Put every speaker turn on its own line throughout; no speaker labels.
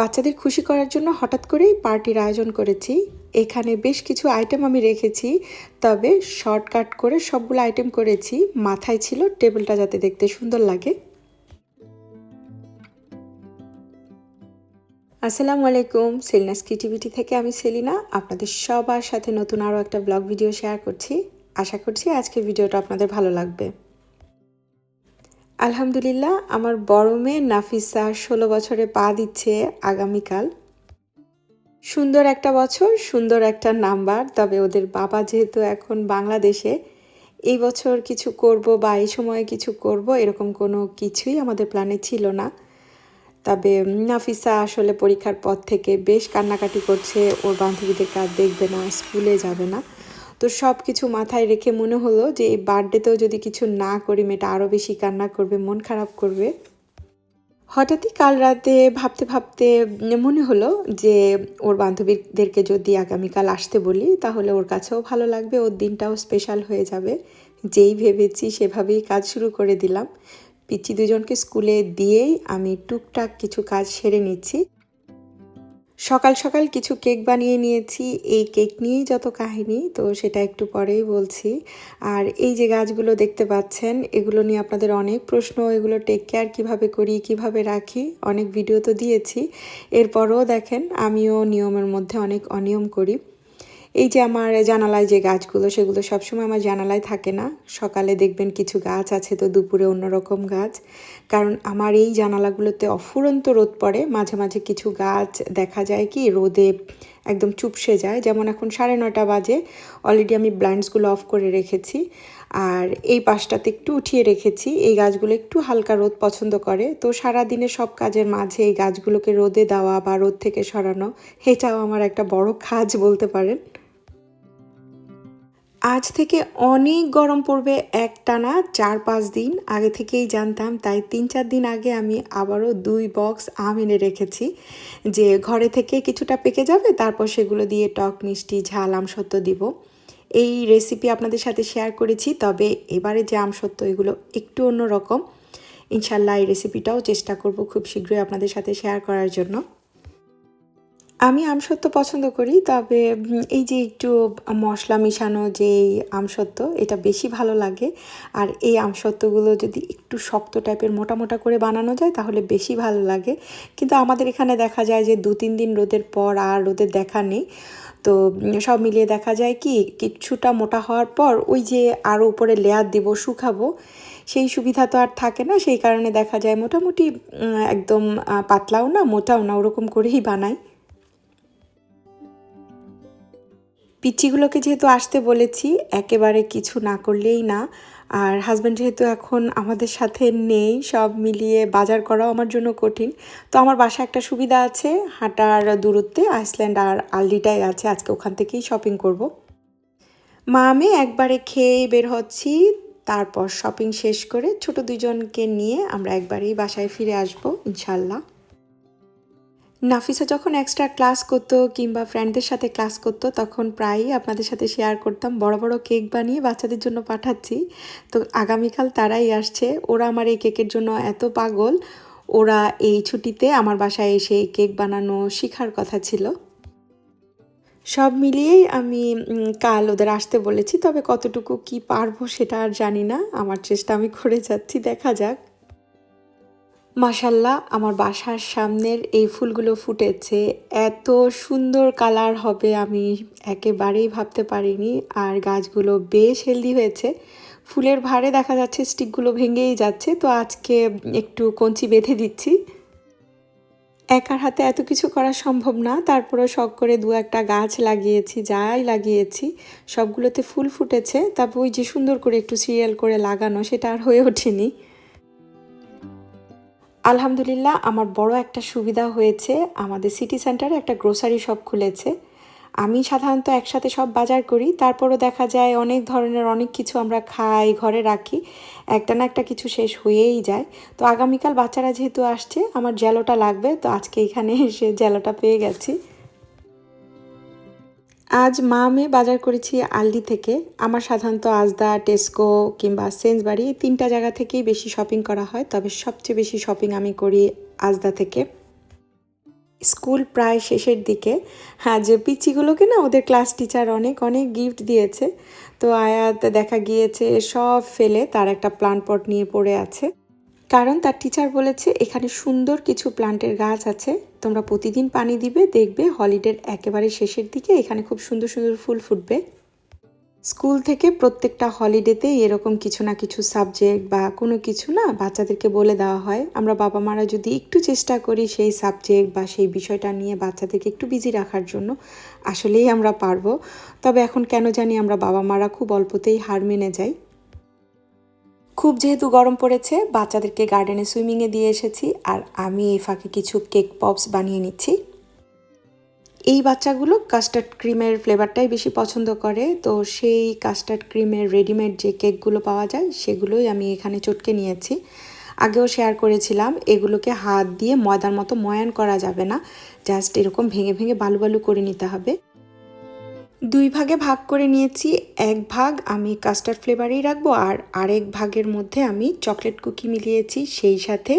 বাচ্চাদের খুশি করার জন্য হঠাৎ করেই পার্টির আয়োজন করেছি। এখানে বেশ কিছু আইটেম আমি রেখেছি, তবে শর্টকাট করে সবগুলো আইটেম করেছি। মাথায় ছিল টেবিলটা যাতে দেখতে সুন্দর লাগে। আসসালামু আলাইকুম সেলিনাস ক্রিয়েটিভিটি থেকে আমি সেলিনা। আপনাদের সবার সাথে নতুন আরও একটা ব্লগ ভিডিও শেয়ার করছি। আশা করছি আজকের ভিডিওটা আপনাদের ভালো লাগবে। আলহামদুলিল্লাহ, আমার বড় মেয়ে নাফিসা ষোলো বছরে পা দিচ্ছে আগামীকাল। সুন্দর একটা বছর, সুন্দর একটা নাম্বার, তবে ওদের বাবা যেহেতু এখন বাংলাদেশে, এই বছর কিছু করব বা এই সময়ে কিছু করব এরকম কোনো কিছুই আমাদের প্ল্যানে ছিল না। তবে নাফিসা আসলে পরীক্ষার পর থেকে বেশ কান্নাকাটি করছে, ওর বান্ধবীদের কাজ দেখবে না, স্কুলে যাবে না। তো সব কিছু মাথায় রেখে মনে হলো যে এই বার্থডেতেও যদি কিছু না করি, মেয়েটা আরও বেশি কান্না করবে, মন খারাপ করবে। হঠাৎই কাল রাতে ভাবতে ভাবতে মনে হলো যে ওর বান্ধবীদেরকে যদি আগামীকাল আসতে বলি, তাহলে ওর কাছেও ভালো লাগবে, ওর দিনটাও স্পেশাল হয়ে যাবে। যেই ভেবেছি সেভাবেই কাজ শুরু করে দিলাম। পিচি দুজনকে স্কুলে দিয়েই আমি টুকটাক কিছু কাজ সেরে নিচ্ছি। সকাল সকাল কিছু কেক বানিয়ে নিয়েছি। এই কেক নিয়েই যত কাহিনী, তো সেটা একটু পরেই বলছি। আর এই যে গাছগুলো দেখতে পাচ্ছেন, এগুলো নিয়ে আপনাদের অনেক প্রশ্ন, এগুলো টেক কেয়ার কীভাবে করি, কীভাবে রাখি, অনেক ভিডিও তো দিয়েছি। এরপরও দেখেন, আমিও নিয়মের মধ্যে অনেক অনিয়ম করি। এই যে আমার জানালায় যে গাছগুলো, সেগুলো সবসময় আমার জানালায় থাকে না। সকালে দেখবেন কিছু গাছ আছে তো দুপুরে অন্যরকম গাছ। কারণ আমার এই জানালাগুলোতে অফুরন্ত রোদ পড়ে। মাঝে মাঝে কিছু গাছ দেখা যায় কি, রোদে একদম চুপসে যায়। যেমন এখন সাড়ে নটা বাজে অলরেডি আমি ব্লাইন্ডসগুলো অফ করে রেখেছি। আর এই পাশটাতে একটু উঠিয়ে রেখেছি। এই গাছগুলো একটু হালকা রোদ পছন্দ করে। তো সারা দিনে সব কাজের মাঝে এই গাছগুলোকে রোদে দেওয়া বা রোদ থেকে সরানো, এটাও আমার একটা বড় কাজ বলতে পারেন। আজ থেকে অনেক গরম পড়বে এক টানা চার পাঁচ দিন। আগে থেকেই জানতাম, তাই তিন চার দিন আগে আমি আবারও দুই বক্স আম এনে রেখেছি। যে ঘরে থেকে কিছুটা পেকে যাবে, তারপর সেগুলো দিয়ে টক, মিষ্টি, ঝাল আমসত্ব দিব। এই রেসিপি আপনাদের সাথে শেয়ার করেছি, তবে এবারে যে আমসত্ব এগুলো একটু অন্য রকম। ইনশাল্লাহ এই রেসিপিটাও চেষ্টা করব খুব শীঘ্রই আপনাদের সাথে শেয়ার করার জন্য। আমি আমসত্ব পছন্দ করি, তবে এই যে একটু মশলা মিশানো যে আমসত্ব, এটা বেশি ভালো লাগে। আর এই আমসত্বগুলো যদি একটু শক্ত টাইপের মোটা মোটা করে বানানো যায়, তাহলে বেশি ভালো লাগে। কিন্তু আমাদের এখানে দেখা যায় যে দু তিন দিন রোদের পর আর রোদের দেখা নেই। তো সব মিলিয়ে দেখা যায় কি, কিছুটা মোটা হওয়ার পর ওই যে আরও উপরে লেয়ার দিব শুকাবো, সেই সুবিধা তো আর থাকে না। সেই কারণে দেখা যায় মোটামুটি একদম পাতলাও না, মোটাও না, ওরকম করেই বানাই। পিচ্ছিগুলোকে যেহেতু আসতে বলেছি, একেবারে কিছু না করলেই না। আর হাজব্যান্ড যেহেতু এখন আমাদের সাথে নেই, সব মিলিয়ে বাজার করাও আমার জন্য কঠিন। তো আমার বাসা একটা সুবিধা আছে, হাঁটার দূরত্বে আইসল্যান্ড আর আলডিটাই আছে, আজকে ওখান থেকেই শপিং করব। মা, আমি একবারে খেয়েই বের হচ্ছি, তারপর শপিং শেষ করে ছোট দুজনকে নিয়ে আমরা একবারেই বাসায় ফিরে আসব ইনশাল্লাহ নাফিসা যখন এক্সট্রা ক্লাস করতো কিংবা ফ্রেন্ডদের সাথে ক্লাস করতো, তখন প্রায়ই আপনাদের সাথে শেয়ার করতাম, বড় বড় কেক বানিয়ে বাচ্চাদের জন্য পাঠাচ্ছি। তো আগামীকাল তারাই আসছে। ওরা আমার এই কেকের জন্য এত পাগল। ওরা এই ছুটিতে আমার বাসায় এসে এই কেক বানানো শেখার কথা ছিল। সব মিলিয়েই আমি কাল ওদের আসতে বলেছি। তবে কতটুকু কি পারব সেটা আর জানি না। আমার চেষ্টা আমি করে যাচ্ছি, দেখা যাক। মাসাল্লাহ আমার বাসার সামনের এই ফুলগুলো ফুটেছে। এত সুন্দর কালার হবে আমি একেবারেই ভাবতে পারিনি। আর গাছগুলো বেশ হেলদি হয়েছে। ফুলের ভারে দেখা যাচ্ছে স্টিকগুলো ভেঙেই যাচ্ছে। তো আজকে একটু কঞ্চি বেঁধে দিচ্ছি। একার হাতে এত কিছু করা সম্ভব না। তারপরে শখ করে দু একটা গাছ লাগিয়েছি, যাই লাগিয়েছি, সবগুলোতে ফুল ফুটেছে। তারপর ওই যে সুন্দর করে একটু সিরিয়াল করে লাগানো, সেটা আর হয়ে ওঠেনি। আলহামদুলিল্লাহ, আমার বড় একটা সুবিধা হয়েছে। আমাদের সিটি সেন্টারে একটা গ্রোসারি শপ খুলেছে। আমি সাধারণত একসাথে সব বাজার করি। তারপরও দেখা যায় অনেক ধরনের অনেক কিছু আমরা খাই, ঘরে রাখি। একটা না একটা কিছু শেষ হয়েই যায়। তো আগামীকাল বাচ্চারা যেহেতু আসছে, আমার জেলোটা লাগবে। তো আজকে এখানে এসে জেলোটা পেয়ে গেছি। আজ মা মেয়ে বাজার করেছি আলডি থেকে। আমার সাধারণত আজদা, টেস্কো কিংবা সেন্সবাড়ি তিনটা জায়গা থেকেই বেশি শপিং করা হয়। তবে সবচেয়ে বেশি শপিং আমি করি আজদা থেকে। স্কুল প্রায় শেষের দিকে। হ্যাঁ যে পিচিগুলোকে না ওদের ক্লাস টিচার অনেক অনেক গিফট দিয়েছে। তো আয়াত দেখা গিয়েছে, সব ফেলে, তার একটা প্লান্ট পট নিয়ে পড়ে আছে। কারণ তার টিচার বলেছে, এখানে সুন্দর কিছু প্লান্টের গাছ আছে, তোমরা প্রতিদিন পানি দিবে, দেখবে হলিডের একেবারে শেষের দিকে এখানে খুব সুন্দর সুন্দর ফুল ফুটবে। স্কুল থেকে প্রত্যেকটা হলিডেতে এরকম কিছু না কিছু সাবজেক্ট বা কোনো কিছু না বাচ্চাদেরকে বলে দেওয়া হয়। আমরা বাবা মারা যদি একটু চেষ্টা করি সেই সাবজেক্ট বা সেই বিষয়টা নিয়ে বাচ্চাদেরকে একটু বিজি রাখার জন্য, আসলেই আমরা পারব। তবে এখন কেন জানি আমরা বাবা মারা খুব অল্পতেই হার মেনে যাই। খুব যেহেতু গরম পড়েছে, বাচ্চাদেরকে গার্ডেনে সুইমিংয়ে দিয়ে এসেছি আর আমি এই ফাঁকে কিছু কেক পপস বানিয়ে নিচ্ছি। এই বাচ্চাগুলো কাস্টার্ড ক্রিমের ফ্লেভারটাই বেশি পছন্দ করে, তো সেই কাস্টার্ড ক্রিমের রেডিমেড যে কেকগুলো পাওয়া যায়, সেগুলোই আমি এখানে চটকে নিয়েছি। আগেও শেয়ার করেছিলাম, এগুলোকে হাত দিয়ে ময়দার মতো ময়ান করা যাবে না জাস্ট এরকম ভেঙে ভেঙে বালু বালু করে নিতে হবে। দুই ভাগে ভাগ করে নিয়েছি। এক ভাগ আমি কাস্টার্ড ফ্লেভারেই রাখব আর আরেক ভাগের মধ্যে আমি চকলেট কুকি মিলিয়েছি। সেই সাথে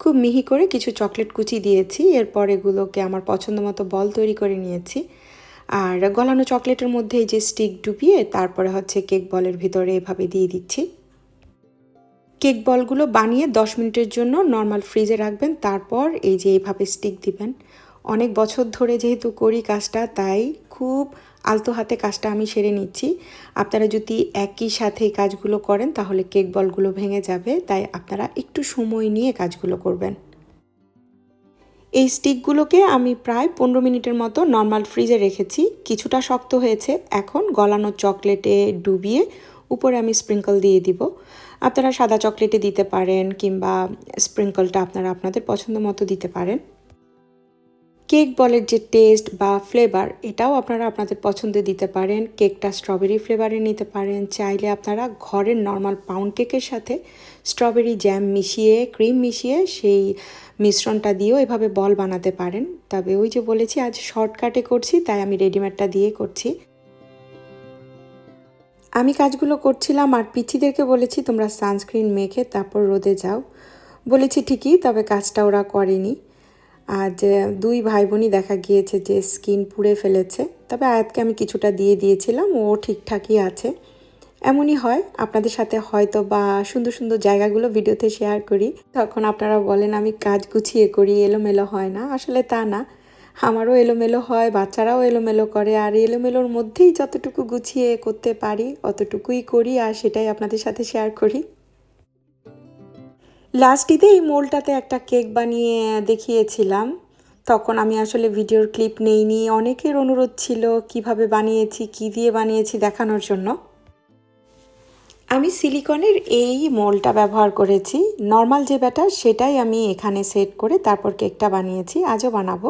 খুব মিহি করে কিছু চকলেট কুচি দিয়েছি। এরপর এগুলোকে আমার পছন্দ মতো বল তৈরি করে নিয়েছি। আর গলানো চকলেটের মধ্যে এই যে স্টিক ডুবিয়ে তারপরে হচ্ছে কেক বলের ভিতরে এভাবে দিয়ে দিচ্ছি। কেক বলগুলো বানিয়ে দশ মিনিটের জন্য নর্মাল ফ্রিজে রাখবেন। তারপর এই যে এইভাবে স্টিক দিবেন। অনেক বছর ধরে যেহেতু করি কাজটা, তাই খুব আলতো হাতে কাজটা আমি সেরে নিচ্ছি। আপনারা যদি একই সাথে কাজগুলো করেন, তাহলে কেক বলগুলো ভেঙে যাবে, তাই আপনারা একটু সময় নিয়ে কাজগুলো করবেন। এই স্টিকগুলোকে আমি প্রায় পনেরো মিনিটের মতো নর্মাল ফ্রিজে রেখেছি। কিছুটা শক্ত হয়েছে। এখন গলানো চকলেটে ডুবিয়ে উপরে আমি স্প্রিঙ্কল দিয়ে দিব। আপনারা সাদা চকলেটে দিতে পারেন কিংবা স্প্রিঙ্কলটা আপনারা আপনাদের পছন্দ মতো দিতে পারেন। কেক বলের যে টেস্ট বা ফ্লেভার, এটাও আপনারা আপনাদের পছন্দে দিতে পারেন। কেকটা স্ট্রবেরি ফ্লেভারে নিতে পারেন। চাইলে আপনারা ঘরের নর্মাল পাউন্ড কেকের সাথে স্ট্রবেরি জ্যাম মিশিয়ে, ক্রিম মিশিয়ে সেই মিশ্রণটা দিয়েও এভাবে বল বানাতে পারেন। তবে ওই যে বলেছি, আজ শর্টকাটে করছি, তাই আমি রেডিমেডটা দিয়ে করছি। আমি কাজগুলো করছিলাম আর পিচিদেরকে বলেছি, তোমরা সানস্ক্রিন মেখে তারপর রোদে যাও। বলেছি, ঠিকই, তবে কাজটা ওরা করেনি। আজ দুই ভাই বোনই দেখা গিয়েছে যে স্কিন পুড়ে ফেলেছে, তবে আয়াতকে আমি কিছুটা দিয়ে দিয়েছিলাম, ও ঠিকঠাকই আছে। এমনই হয়, আপনাদের সাথে হয়তো বা সুন্দর সুন্দর জায়গাগুলো ভিডিওতে শেয়ার করি। তখন আপনারা বলেন, আমি কাজ গুছিয়ে করি, এলোমেলো হয় না। আসলে তা না। আমারও এলোমেলো হয়, বাচ্চারাও এলোমেলো করে, আর এলোমেলোর মধ্যেই যতটুকু গুছিয়ে করতে পারি, অতটুকুই করি, আর সেটাই আপনাদের সাথে শেয়ার করি। লাস্ট ঈদে এই মোলটাতে একটা কেক বানিয়ে দেখিয়েছিলাম। তখন আমি আসলে ভিডিওর ক্লিপ নেইনি। অনেকের অনুরোধ ছিল কীভাবে বানিয়েছি, কি দিয়ে বানিয়েছি দেখানোর জন্য। আমি সিলিকনের এই মোলটা ব্যবহার করেছি। নর্মাল যে ব্যাটার, সেটাই আমি এখানে সেট করে তারপর কেকটা বানিয়েছি। আজও বানাবো।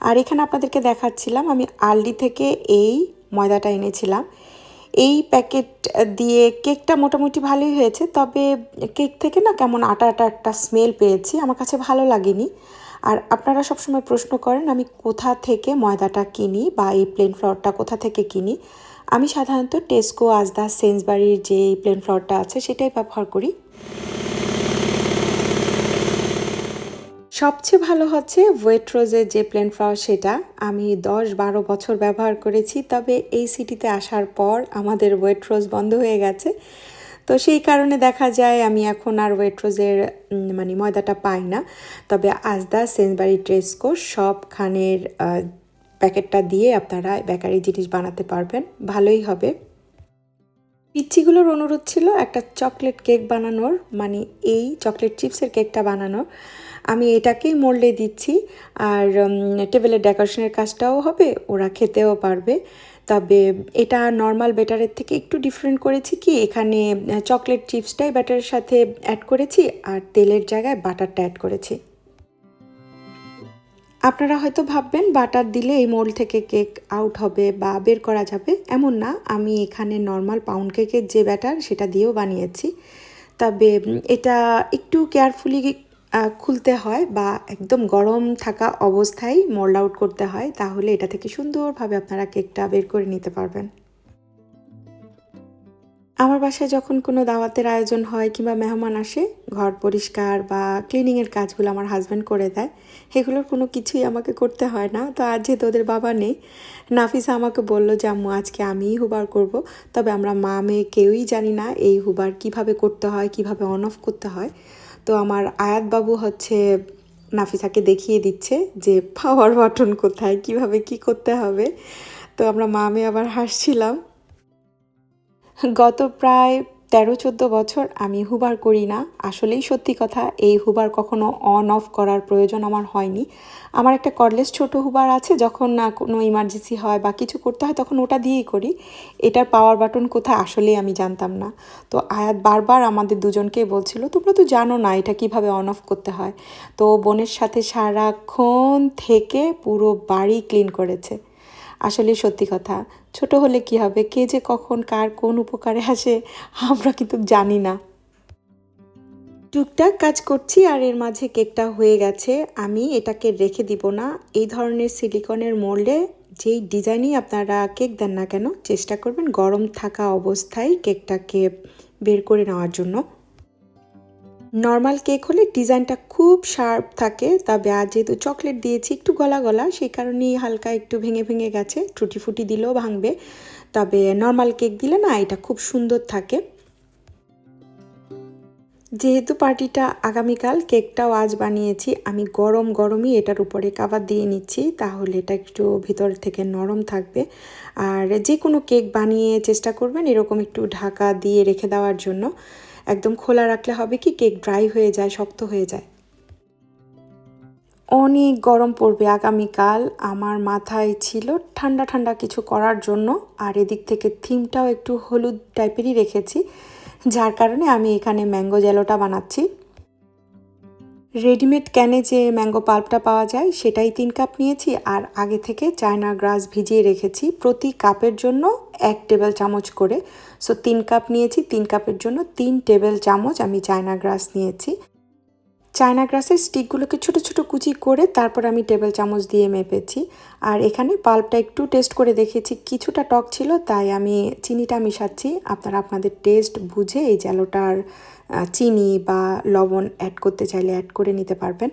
আর এখানে আপনাদেরকে দেখাচ্ছিলাম, আমি আলডি থেকে এই ময়দাটা এনেছিলাম। এই প্যাকেট দিয়ে কেকটা মোটামুটি ভালোই হয়েছে, তবে কেক থেকে না কেমন আটা আটা একটা স্মেল পেয়েছি, আমার কাছে ভালো লাগেনি। আর আপনারা সবসময় প্রশ্ন করেন, আমি কোথা থেকে ময়দাটা কিনি বা এই প্লেন ফ্লাওয়ারটা কোথা থেকে কিনি? আমি সাধারণত টেস্কো আজদা সেন্সবাড়ির যে এই প্লেন ফ্লাওয়ারটা আছে, সেটাই ব্যবহার করি। সবচেয়ে ভালো হচ্ছে ওয়েট্রোজের যে প্লেন ফ্লাওয়ার সেটা। আমি দশ বারো বছর ব্যবহার করেছি, তবে এই সিটিতে আসার পর আমাদের ওয়েট্রোজ বন্ধ হয়ে গেছে। তো সেই কারণে দেখা যায় আমি এখন আর ওয়েট্রোজের মানে ময়দাটা পাই না। তবে আজদা সেন্সবাড়ি ট্রেসকো সবখানের প্যাকেটটা দিয়ে আপনারা বেকারি জিনিস বানাতে পারবেন। ভালোই হবে। পিচ্ছিগুলোর অনুরোধ ছিল একটা চকলেট কেক বানানোর মানে এই চকলেট চিপসের কেকটা বানানোর। আমি এটাকেই মোল্ডে দিচ্ছি আর টেবিলের ডেকোরেশনের কাজটাও হবে, ওরা খেতেও পারবে। তবে এটা নর্মাল ব্যাটারের থেকে একটু ডিফারেন্ট করেছি কি, এখানে চকলেট চিপসটাই ব্যাটারের সাথে অ্যাড করেছি আর তেলের জায়গায় বাটারটা অ্যাড করেছি। আপনারা হয়তো ভাববেন বাটার দিলে এই মোল্ড থেকে কেক আউট হবে বা বের করা যাবে। এমন না, আমি এখানে নর্মাল পাউন্ড কেকের যে ব্যাটার সেটা দিয়েও বানিয়েছি। তবে এটা একটু কেয়ারফুলি খুলতে হয় বা একদম গরম থাকা অবস্থায় মোল্ড আউট করতে হয়, তাহলে এটা থেকে সুন্দরভাবে আপনারা কেকটা বের করে নিতে পারবেন। আমার বাসায় যখন কোনো দাওয়াতের আয়োজন হয় কিংবা মেহমান আসে, ঘর পরিষ্কার বা ক্লিনিংয়ের কাজগুলো আমার হাজব্যান্ড করে দেয়, এগুলোর কোনো কিছুই আমাকে করতে হয় না। তো আজ যেহেতু ওদের বাবা নেই, নাফিসা আমাকে বলল যে, আম্মু, আজকে আমিই হুবার করব। তবে আমরা মা মেয়ে কেউই জানি না এই হুবার কীভাবে করতে হয়, কীভাবে অন অফ করতে হয়। তো আমার আয়াত বাবু হচ্ছে নাফিসাকে দেখিয়ে দিচ্ছে যে পাওয়ার বাটন কোথায়, কীভাবে কি করতে হবে। তো আমরা মা আমি আবার হাসছিলাম। গত প্রায় তেরো চোদ্দ বছর আমি হুবার করি না। আসলেই সত্যি কথা, এই হুবার কখনো অন অফ করার প্রয়োজন আমার হয়নি। আমার একটা কর্ডলেস ছোট হুবার আছে, যখন না কোনো ইমার্জেন্সি হয় বা কিছু করতে হয় তখন ওটা দিয়েই করি। এটার পাওয়ার বাটন কোথায় আসলেই আমি জানতাম না। তো আয়াত বারবার আমাদের দুজনকেই বলছিল, তোমরা তো জানো না এটা কীভাবে অন অফ করতে হয়। তো বোনের সাথে সারাক্ষণ থেকে পুরো বাড়ি ক্লিন করেছে। আসলে সত্যি কথা। ছোট হলে কি হবে? কে যে কখন, কার কোন উপকারে আসে, আমরা কিন্তু জানি না। টুকটাক কাজ করছি আর এর মাঝে কেকটা হয়ে গেছে। আমি এটাকে রেখে দিব না। এই ধরনের সিলিকনের মোল্ডে যেই ডিজাইনই আপনারা কেক দেন না কেন, চেষ্টা করবেন গরম থাকা অবস্থায় কেকটাকে বের করে নেওয়ার জন্য। নর্মাল কেক হলে ডিজাইনটা খুব শার্প থাকে, তবে আজ যেহেতু চকলেট দিয়েছি, একটু গলা গলা, সেই কারণেই হালকা একটু ভেঙে ভেঙে গেছে, টুটি ফুটি দিলেও ভাঙবে। তবে নর্মাল কেক দিলে না এটা খুব সুন্দর থাকে। যেহেতু পার্টিটা আগামীকাল, কেকটাও আজ বানিয়েছি, আমি গরম গরমই এটার উপরে কাবার দিয়ে নিচ্ছি, তাহলে এটা একটু ভিতর থেকে নরম থাকবে। আর যে কোনো কেক বানিয়ে চেষ্টা করবেন এরকম একটু ঢাকা দিয়ে রেখে দেওয়ার জন্য। একদম খোলা রাখলে হবে কি কেক ড্রাই হয়ে যায়, শক্ত হয়ে যায়। অনেক গরম পড়বে আগামীকাল। আমার মাথায় ছিল ঠান্ডা ঠান্ডা কিছু করার জন্য। আর এদিক থেকে থিমটাও একটু হলুদ টাইপেরই রেখেছি। যার কারণে আমি এখানে ম্যাঙ্গো জেলোটা বানাচ্ছি। রেডিমেড ক্যানে যে ম্যাঙ্গো পাল্পটা পাওয়া যায়, সেটাই তিন কাপ নিয়েছি। আর আগে থেকে চায়না গ্রাস ভিজিয়ে রেখেছি প্রতি কাপের জন্য এক টেবিল চামচ করে। সো তিন কাপ নিয়েছি। তিন কাপের জন্য তিন টেবিল চামচ আমি চায়না গ্রাস নিয়েছি। চায়না গ্রাসের স্টিকগুলোকে ছোট ছোট কুচি করে তারপর আমি টেবিল চামচ দিয়ে মেপেছি। আর এখানে পাল্পটা একটু টেস্ট করে দেখেছি। কিছুটা টক ছিল, তাই আমি চিনিটা মিশাচ্ছি। আপনারা আপনাদের টেস্ট বুঝে এই জ্যালোটার চিনি বা লবণ অ্যাড করতে চাইলে অ্যাড করে নিতে পারবেন।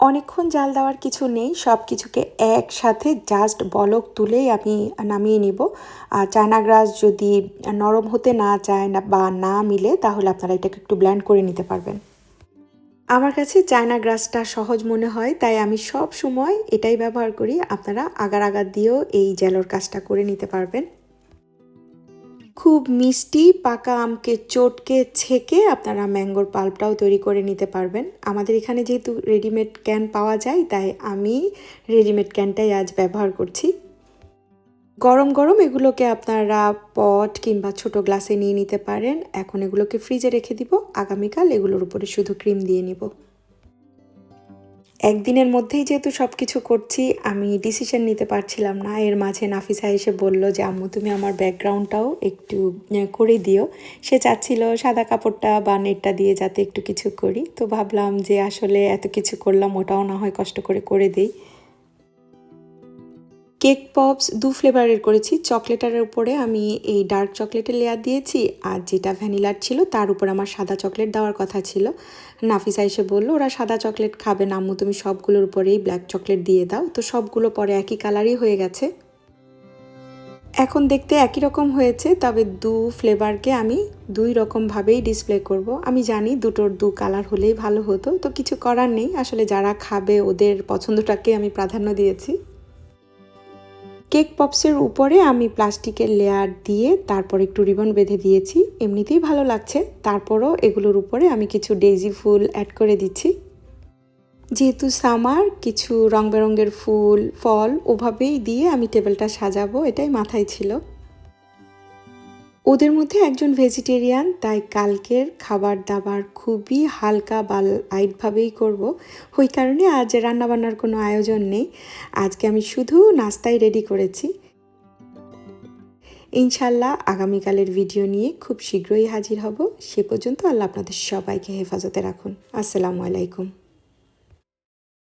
অনেকক্ষণ জাল দেওয়ার কিছু নেই, সব কিছুকে একসাথে জাস্ট বলক তুলেই আমি নামিয়ে নিব। আর চায়না গ্রাস যদি নরম হতে না চায় না বা না মিলে, তাহলে আপনারা এটাকে একটু ব্ল্যান্ড করে নিতে পারবেন। আমার কাছে চায়না গ্রাসটা সহজ মনে হয়, তাই আমি সব সময় এটাই ব্যবহার করি। আপনারা আগার আগার দিয়েও এই জেলোর কাজটা করে নিতে পারবেন। খুব মিষ্টি পাকা আমকে চটকে ছেঁকে আপনারা ম্যাঙ্গোর পাল্পটাও তৈরি করে নিতে পারবেন। আমাদের এখানে যেহেতু রেডিমেড ক্যান পাওয়া যায়, তাই আমি রেডিমেড ক্যানটাই আজ ব্যবহার করছি। গরম গরম এগুলোকে আপনারা পট কিংবা ছোট গ্লাসে নিয়ে নিতে পারেন। এখন এগুলোকে ফ্রিজে রেখে দিব। আগামীকাল এগুলোর উপরে শুধু ক্রিম দিয়ে নিব। একদিনের মধ্যেই যেহেতু সব কিছু করছি, আমি ডিসিশন নিতে পারছিলাম না। এর মাঝে নাফিসা এসে বলল যে, আম্মু, তুমি আমার ব্যাকগ্রাউন্ডটাও একটু করে দিও। সে চাচ্ছিল সাদা কাপড়টা বা নেটটা দিয়ে যাতে একটু কিছু করি। তো ভাবলাম যে, আসলে এত কিছু করলাম, ওটাও না হয় কষ্ট করে করে দিই। কেক পপস দু ফ্লেভারের করেছি। চকলেটের উপরে আমি এই ডার্ক চকলেটের লেয়ার দিয়েছি আর যেটা ভ্যানিলার ছিল তার উপর আমার সাদা চকলেট দেওয়ার কথা ছিল। নাফিসা এসে বলল, ওরা সাদা চকলেট খাবে না আম্মু, তুমি সবগুলোর উপরেই ব্ল্যাক চকলেট দিয়ে দাও। তো সবগুলো পরে একই কালারই হয়ে গেছে। এখন দেখতে একই রকম হয়েছে, তবে দু ফ্লেভারকে আমি দুই রকমভাবেই ডিসপ্লে করব। আমি জানি দুটোর দু কালার হলেই ভালো হতো, তো কিছু করার নেই। আসলে যারা খাবে ওদের পছন্দটাকে আমি প্রাধান্য দিয়েছি। কেক পপসের উপরে আমি প্লাস্টিকের লেয়ার দিয়ে তারপর একটু রিবন বেঁধে দিয়েছি। এমনিতেই ভালো লাগছে। তারপরও এগুলোর উপরে আমি কিছু ডেজি ফুল অ্যাড করে দিচ্ছি। যেহেতু সামার কিছু রং বেরঙের ফুল, ফল, ওভাবেই দিয়ে আমি টেবিলটা সাজাবো, এটাই মাথায় ছিল। ওদের মধ্যে একজন ভেজিটেরিয়ান তাই কালকের খাবার দাবার খুবই হালকা বা লাইটভাবেই করব। ওই কারণে আজ রান্নাবান্নার কোনো আয়োজন নেই। আজকে আমি শুধু নাস্তাই রেডি করেছি। ইনশাল্লাহ আগামীকালের ভিডিও নিয়ে খুব শীঘ্রই হাজির হব। সে পর্যন্ত আল্লাহ আপনাদের সবাইকে হেফাজতে রাখুন। আসসালামু আলাইকুম।